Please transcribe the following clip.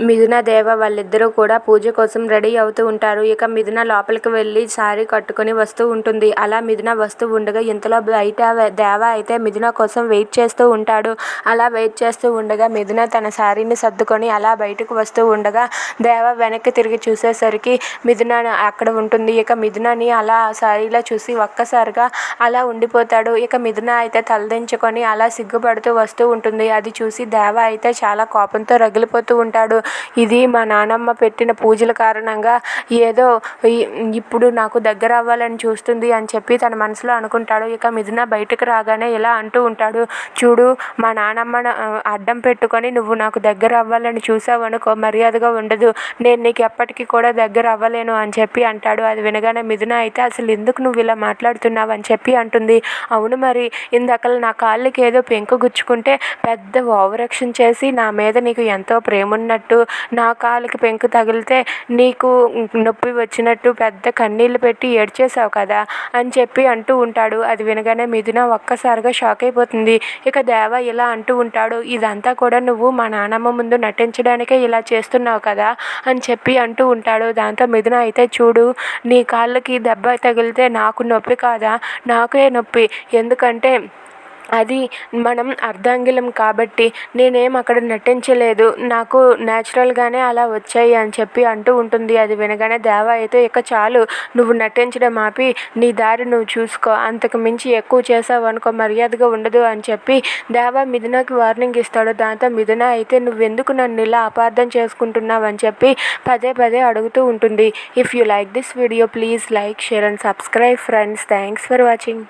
మిథున దేవ వాళ్ళిద్దరూ కూడా పూజ కోసం రెడీ అవుతూ ఉంటారు. ఇక మిథున లోపలికి వెళ్ళి శారీ కట్టుకొని వస్తూ ఉంటుంది. అలా మిథున వస్తూ ఉండగా ఇంతలో బయట దేవ అయితే మిథున కోసం వెయిట్ చేస్తూ ఉంటాడు. అలా వెయిట్ చేస్తూ ఉండగా మిథున తన శారీని సర్దుకొని అలా బయటకు వస్తూ ఉండగా దేవ వెనక్కి తిరిగి చూసేసరికి మిథున అక్కడ ఉంటుంది. ఇక మిథునని అలా శారీలో చూసి ఒక్కసారిగా అలా ఉండిపోతాడు. ఇక మిథున అయితే తలదించుకొని అలా సిగ్గుపడుతూ వస్తూ ఉంటుంది. అది చూసి దేవ అయితే చాలా కోపంతో రగిలిపోతూ ఉంటాడు. ఇది మా నానమ్మ పెట్టిన పూజల కారణంగా ఏదో ఇప్పుడు నాకు దగ్గర అవ్వాలని చూస్తుంది అని చెప్పి తన మనసులో అనుకుంటాడు. ఇక మిథున బయటకు రాగానే ఇలా అంటూ ఉంటాడు. చూడు మా నానమ్మ అడ్డం పెట్టుకొని నువ్వు నాకు దగ్గర అవ్వాలని చూసావు అనుకో మర్యాదగా ఉండదు. నేను నీకు ఎప్పటికీ కూడా దగ్గర అవ్వలేను అని చెప్పి అంటాడు. అది వినగానే మిథున అయితే అసలు ఎందుకు నువ్వు ఇలా మాట్లాడుతున్నావు అని చెప్పి అంటుంది. అవును మరి ఇందాకలు నా కాళ్ళకి ఏదో పెంకు గుచ్చుకుంటే పెద్ద ఓవరాక్షన్ చేసి నా మీద నీకు ఎంతో ప్రేమ ఉన్నట్టు నా కాలికి పెంకు తగిలితే నీకు నొప్పి వచ్చినట్టు పెద్ద కన్నీళ్ళు పెట్టి ఏడ్చేసావు కదా అని చెప్పి అంటూ ఉంటాడు. అది వినగానే మిథున ఒక్కసారిగా షాక్ అయిపోతుంది. ఇక దేవ ఇలా అంటూ ఉంటాడు. ఇదంతా కూడా నువ్వు మా నానమ్మ ముందు నటించడానికే ఇలా చేస్తున్నావు కదా అని చెప్పి అంటూ ఉంటాడు. దాంతో మిథున అయితే చూడు నీ కాళ్ళకి దెబ్బ తగిలితే నాకు నొప్పి కాదా? నాకే నొప్పి. ఎందుకంటే అది మనం అర్ధాంగిలం కాబట్టి నేనేం అక్కడ నటించలేదు. నాకు న్యాచురల్గానే అలా వచ్చాయి అని చెప్పి అంటూ ఉంటుంది. అది వినగానే దేవ అయితే ఇక చాలు నువ్వు నటించడం ఆపి నీ దారి నువ్వు చూసుకో. అంతకు మించి ఎక్కువ చేసావు అనుకో మర్యాదగా ఉండదు అని చెప్పి దేవ మిథునకి వార్నింగ్ ఇస్తాడు. దాంతో మిథున అయితే నువ్వెందుకు నన్ను ఇలా అపార్థం చేసుకుంటున్నావు అని చెప్పి పదే పదే అడుగుతూ ఉంటుంది. If you like this video please like share and subscribe friends thanks for watching